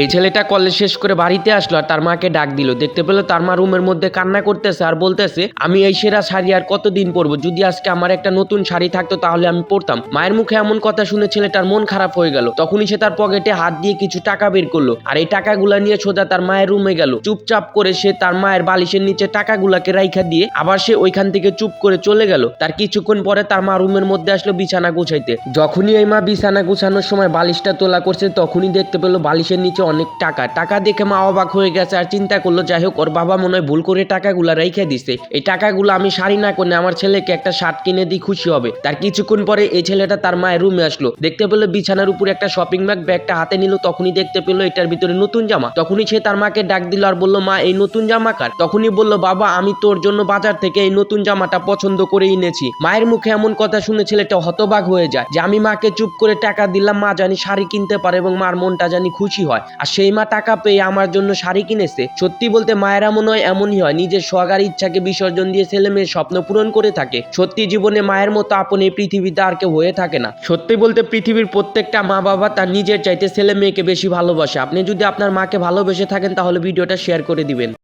এই ছেলেটা কলেজ শেষ করে বাড়িতে আসলো আর তার মাকে ডাক দিল। দেখতে পেল তার মা রুমের মধ্যে কান্না করতেছে আর বলতেছে, আমি এই সেরা শাড়ি আর কতদিন পরবো? যদি আজকে আমার একটা নতুন শাড়ি থাকতো তাহলে আমি পরতাম। মায়ের মুখে এমন কথা শুনে ছেলেটার মন খারাপ হয়ে গেল। তখনই সে তার পকেটে হাত দিয়ে কিছু টাকা বের করল আর এই টাকাগুলা নিয়ে সোজা তার মায়ের রুমে গেল। চুপচাপ করে সে তার মায়ের বালিশের নিচে টাকাগুলাকে রাইখা দিয়ে আবার সে ওইখান থেকে চুপ করে চলে গেল। তার কিছুক্ষণ পরে তার মা রুমের মধ্যে আসলো বিছানা গুছাইতে। যখনই এই মা বিছানা গুছানোর সময় বালিশটা তোলা করছে, তখনই দেখতে পেল বালিশের নিচে অনেক টাকা। টাকা দেখে মা অবাক হয়ে গেছে আর চিন্তা করল, যাই হোক, ওর বাবা মনে হয় ভুল করে টাকাগুলা রেখে দিছে। এই টাকাগুলো আমি শাড়ি না করে আমার ছেলেকে একটা শার্ট কিনে দিই খুশি হবে। তার কিছুক্ষণ পরে এই ছেলেটা তার মায়ের রুমে আসলো। দেখতে পেল বিছানার উপরে একটা শপিং ব্যাগ ব্যাগটা হাতে নিল, তখনই দেখতে পেল এটার ভিতরে নতুন জামা। তখনই সে তার মাকে ডাক দিল আর বলল, মা, এই নতুন জামা কার? তখনই বলল, বাবা, আমি তোর জন্য বাজার থেকে এই নতুন জামাটা পছন্দ করে এনেছি। মায়ের মুখে এমন কথা শুনে ছেলেটা হতবাক হয়ে যায় যে, আমি মাকে চুপ করে টাকা দিলাম, মা জানি শাড়ি কিনতে পারে এবং মার মনটা জানি খুশি হয়। আর সেই মা টাকা পেয়ে আমার জন্য শাড়ি কিনেছে। সত্যি বলতে মায়েরা মনে হয় এমনই হয়, নিজের সহকারী ইচ্ছাকে বিসর্জন দিয়ে ছেলে মেয়ের স্বপ্ন পূরণ করে থাকে। সত্যি জীবনে মায়ের মতো আপন এই পৃথিবীতে আর কেউ হয়ে থাকে না। সত্যি বলতে পৃথিবীর প্রত্যেকটা মা বাবা তার নিজের চাইতে ছেলে মেয়েকে বেশি ভালোবাসে। আপনি যদি আপনার মাকে ভালোবেসে থাকেন, তাহলে ভিডিওটা শেয়ার করে দিবেন।